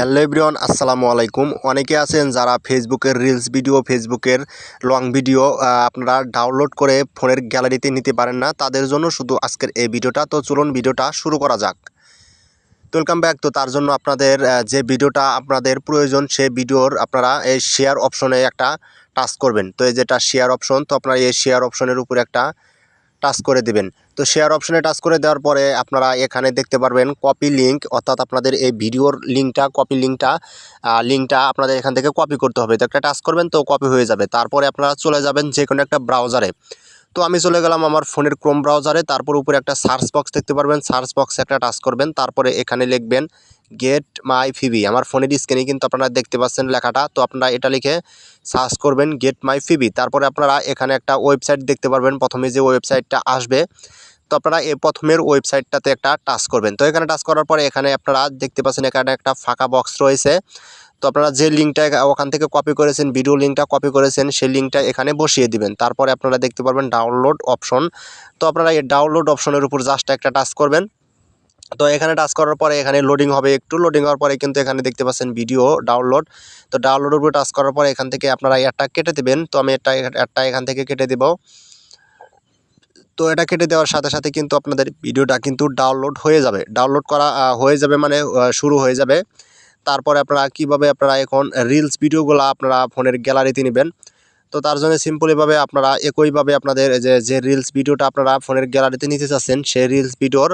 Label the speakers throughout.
Speaker 1: Hello everyone, আসসালামু আলাইকুম। অনেকে আছেন যারা ফেসবুকের রিলস ভিডিও ফেসবুকের লং ভিডিও আপনারা ডাউনলোড করে ফোনের গ্যালারিতে নিতে পারেন না। তাদের জন্য শুধু আজকের এই ভিডিওটা। তো চলুন ভিডিওটা শুরু করা যাক। ওয়েলকাম ব্যাক তো তার জন্য আপনাদের যে ভিডিওটা আপনাদের প্রয়োজন, সে ভিডিওর আপনারা এই শেয়ার অপশনে একটা টাচ করবেন। তো এই যেটা শেয়ার অপশন তো আপনারা এই শেয়ার অপশনের উপর একটা টাচ করে দেবেন। তো শেয়ার অপশনে টাচ করে দেওয়ার পরে আপনারা এখানে দেখতে পারবেন কপি লিঙ্ক অর্থাৎ আপনাদের এই ভিডিওর লিঙ্কটা কপি লিঙ্কটা লিঙ্কটা আপনাদের এখান থেকে কপি করতে হবে। তো একটা টাচ করবেন তো কপি হয়ে যাবে। তারপরে আপনারা চলে যাবেন যে কোনো একটা ব্রাউজারে তো আমি চলে গেলাম আমার ফোনের ক্রোম ব্রাউজারে তারপর উপরে একটা সার্চ বক্স দেখতে পারবেন। সার্চ বক্সে একটা টাচ করবেন। তারপরে এখানে লিখবেন গেট মাই ফিবি আমার ফোনের স্ক্রিনে কিন্তু আপনারা দেখতে পাচ্ছেন লেখাটা। তো আপনারা এটা লিখে সার্চ করবেন গেট মাই ফিবি তারপরে আপনারা এখানে একটা ওয়েবসাইট দেখতে পারবেন। প্রথমে যে ওয়েবসাইটটা আসবে, তো আপনারা এই প্রথমের ওয়েবসাইটটাতে একটা টাচ করবেন। তো এখানে টাচ করার পরে এখানে আপনারা দেখতে পাচ্ছেন এখানে একটা ফাঁকা বক্স রয়েছে। তো আপনারা যে লিঙ্কটা ওখান থেকে কপি করেছেন ভিডিও লিঙ্কটা কপি করেছেন, সেই লিঙ্কটা এখানে বসিয়ে দিবেন। তারপরে আপনারা দেখতে পারবেন ডাউনলোড অপশন তো আপনারা এই ডাউনলোড অপশনের উপর জাস্ট একটা টাচ করবেন। তো এখানে টাচ করার পরে এখানে লোডিং হবে একটু। লোডিং হওয়ার পরে কিন্তু এখানে দেখতে পাচ্ছেন ভিডিও ডাউনলোড তো ডাউনলোডের উপর টাচ করার পরে এখান থেকে আপনারা একটা কেটে দেবেন। তো আমি একটা একটা এখান থেকে কেটে দেবো। তো এটা কেটে দেওয়ার সাথে সাথে কিন্তু আপনাদের ভিডিওটা কিন্তু ডাউনলোড হয়ে যাবে। ডাউনলোড করা হয়ে যাবে মানে শুরু হয়ে যাবে। তারপরে আপনারা কীভাবে আপনারা এখন রিলস ভিডিওগুলো আপনারা ফোনের গ্যালারিতে নেবেন? তো তার জন্য সিম্পলিভাবে আপনারা একইভাবে আপনাদের যে যে রিলস ভিডিওটা আপনারা ফোনের গ্যালারিতে নিতে চাচ্ছেন, সেই রিলস ভিডিওর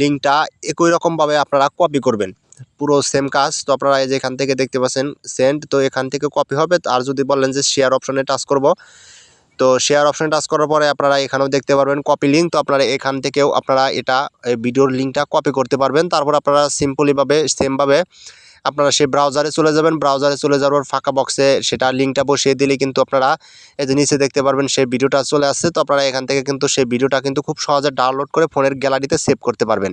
Speaker 1: লিঙ্কটা একই রকমভাবে আপনারা কপি করবেন। পুরো সেম কাজ, তো আপনারা এই যে এখান থেকে দেখতে পাচ্ছেন সেন্ড তো এখান থেকে কপি হবে। আর যদি বলেন যে শেয়ার অপশনে টাচ করব, তো শেয়ার অপশনে টাচ করার পরে আপনারা এখানেও দেখতে পারবেন কপি লিঙ্ক তো আপনারা এখান থেকেও আপনারা এটা ভিডিওর লিঙ্কটা কপি করতে পারবেন। তারপর আপনারা সিম্পলিভাবে সেমভাবে আপনারা সেই ব্রাউজারে চলে যাবেন। ব্রাউজারে চলে যাওয়ার ফাঁকা বক্সে সেটা লিঙ্কটা বসিয়ে দিলে কিন্তু আপনারা এই যে নিচে দেখতে পারবেন সেই ভিডিওটা চলে আসছে। তো আপনারা এখান থেকে কিন্তু সেই ভিডিওটা কিন্তু খুব সহজে ডাউনলোড করে ফোনের গ্যালারিতে সেভ করতে পারবেন।